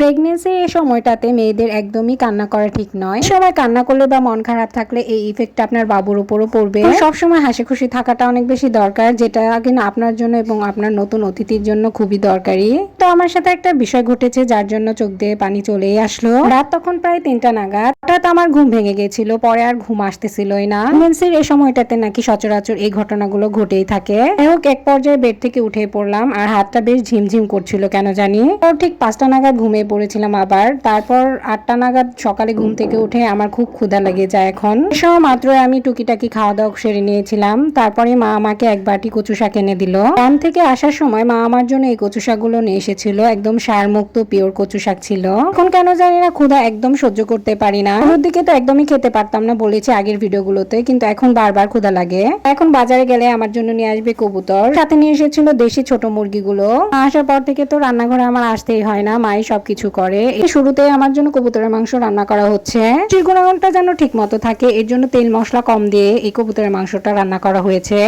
Pregnancy এই সময়টাতে মেয়েদের একদমই কান্না করা ঠিক নয়। সবাই কান্না করলে বা মন খারাপ থাকলে এই ইফেক্ট আপনার বাবুর উপরও পড়বে। সবসময় হাসি খুশি থাকাটা অনেক বেশি দরকার, যেটা কিনা আপনার জন্য এবং আপনার নতুন অতিথির জন্য খুবই দরকারি। তো আমার সাথে একটা বিষয় ঘটেছে যার জন্য চোখ দিয়ে পানি চলেই আসলো। রাত তখন প্রায় তিনটা নাগাদ। হঠাৎ আমার ঘুম ভেঙে গেছিল, পরে আর ঘুম আসতেছিলই না। প্রেগনেন্সির এই সময়টাতে নাকি সচরাচর এই ঘটনাগুলো ঘটেই থাকে। হোক, এক পর্যায়ে বেড থেকে উঠে পড়লাম আর হাতটা বেশ ঝিমঝিম করছিল, কেন জানি? তো ঠিক পাঁচটা নাগাদ ঘুমিয়ে পড়েছিলাম আবার। তারপর আটটা নাগাদ সকালে ঘুম থেকে উঠে আমার খুব ক্ষুধা লেগে যায় এখন। সময় মাত্র আমি টুকিটাকি খাওয়া দাওয়া সেরে নিয়েছিলাম। তারপরে মা আমাকে এক বাটি কচু শাক এনে দিল। গ্রাম থেকে আসার সময় মা আমার জন্য এই কচু শাকগুলো নিয়ে এসেছিল। একদম সার মুক্ত পিওর কচু শাক ছিল। এখন কেন জানি না ক্ষুধা একদম সহ্য করতে পারি না। ওর দিকে তো একদমই খেতে পারতাম না বলেছি আগের ভিডিওগুলোতে, কিন্তু এখন বারবার ক্ষুধা লাগে। এখন বাজারে গেলে আমার জন্য নিয়ে আসবে কবুতর। সাথে নিয়ে এসেছিল দেশি ছোট মুরগিগুলো। আসার পর থেকে তো রান্নাঘরে আমার আসতেই হয় না। মাই সবকিছু করে। এই শুরুতে আমার জন্য কবুতরের মাংস রান্না করা হচ্ছে। চিরগুণাগুণটা যেন ঠিক মতো থাকে, এর জন্য তেল মশলা কম দিয়ে এই কবুতরের মাংসটা রান্না করা হয়েছে।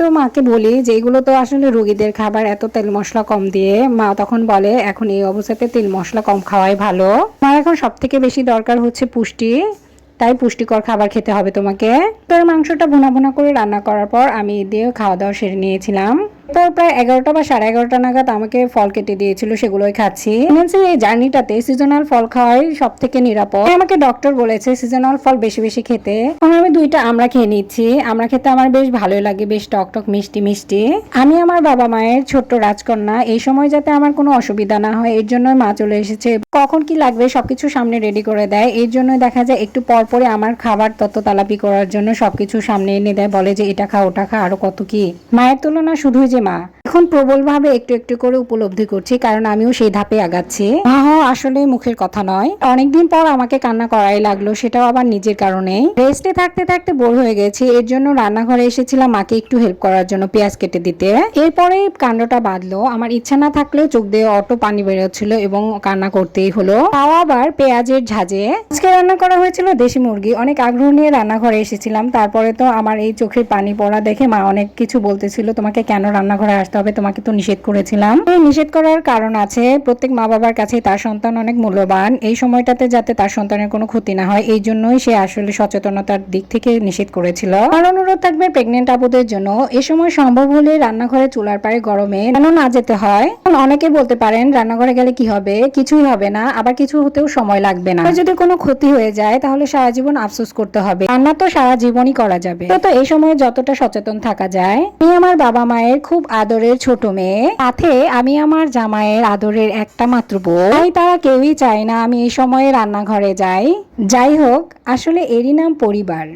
তো মাকে বলি যে, এগুলো তো আসলে রোগীদের খাবার, এত তেল মশলা কম দিয়ে। মা তখন বলে, এখন এই অবস্থাতে তেল মশলা কম খাওয়াই ভালো। মার এখন সব থেকে বেশি দরকার হচ্ছে পুষ্টি। তাই পুষ্টিকর খাবার খেতে হবে তোমাকে। তোর মাংসটা ভুনা ভুনা করে রান্না করার পর আমি দিয়ে খাওয়া দাওয়া সেরে নিয়েছিলাম। তারপর প্রায় এগারোটা বা সাড়ে এগারোটা নাগাদ আমাকে ফল কেটে দিয়েছিল, সেগুলোই খাচ্ছি। প্রেগনেন্সির এই জার্নিটাতে সিজনাল ফল খাওয়াই সব থেকে নিরাপদ আমাকে ডক্টর বলেছে সিজনাল ফল বেশি বেশি খেতে। এখন আমি দুইটা আমরা খেয়ে নিচ্ছি। আমরা খেতে আমার বেশ ভালোই লাগে, বেশ টক টক, মিষ্টি মিষ্টি। আমি আমার বাবা মায়ের ছোট্ট রাজকন্যা। এই সময় যাতে আমার কোনো অসুবিধা না হয়, এর জন্য মা চলে এসেছে। কখন কি লাগবে সবকিছু সামনে রেডি করে দেয়। এর জন্য দেখা যায় একটু পর পরে আমার খাবার তত তালাপি করার জন্য সবকিছু সামনে এনে দেয়। বলে যে এটা খা, ওটা খা, আরও কত কি? মায়ের তুলনা শুধুই যে মা এখন প্রবলভাবে একটু একটু করে উপলব্ধি করছি, কারণ আমিও সেই ধাপে আগাচ্ছি। আসলে মুখের কথা নয়। অনেকদিন পর আমাকে কান্না করাই লাগল, সেটাও আবার নিজের কারণে রেস্টে থাকতে থাকতে বোর হয়ে গেছি, এর জন্য রান্নাঘরে এসেছিলাম মাকে একটু হেল্প করার জন্য পেঁয়াজ কেটে দিতে। এরপরে কাণ্ডটা বাঁধলো। আমার ইচ্ছা না থাকলেও চোখ দিয়ে অটো পানি বেরোচ্ছিল এবং কান্না করতেই হলো। তাও আবার পেঁয়াজের ঝাঁজে আজকে রান্না করা হয়েছিল দেশি মুরগি। অনেক আগ্রহ নিয়ে রান্নাঘরে এসেছিলাম। তারপরে তো আমার এই চোখের পানি পড়া দেখে মা অনেক কিছু বলতেছিল, তোমাকে কেন রান্নাঘরে আসতে হবে তোমাকে তো নিষেধ করেছিলাম। এই নিষেধ করার কারণ আছে, প্রত্যেক মা বাবার কাছে তার সন্তান অনেক মূল্যবান। এই সময়টাতে যাতে তার সন্তানের কোনো ক্ষতি না হয়, এই জন্যই সে আসলে সচেতনতার দিক থেকে নিষেধ করেছিল। আর অনুরোধ থাকবে প্রেগনেন্ট আপুদের জন্য। এ সময় সম্ভব হলে রান্নাঘরে চুলার পাড়ে গরমে কেন না যেতে হয়। অনেকে বলতে পারেন, রান্নাঘরে গেলে কি হবে? কিছুই হবে না, আবার কিছু হতেও সময় লাগবে না। যদি কোনো ক্ষতি হয়ে যায়, তাহলে সারা জীবন আফসোস করতে হবে। রান্না তো সারা জীবনই করা যাবে। তো এই সময় যতটা সচেতন থাকা যায়। আমি আমার বাবা মায়ের খুব আদরের ছোট মেয়ে। সাথে আমি আমার জামাইয়ের আদরের একটা মাত্র বউ। তাই তারা কেউই চায় না আমি এই সময়ে রান্নাঘরে যাই। যাই হোক, আসলে এরই নাম পরিবার।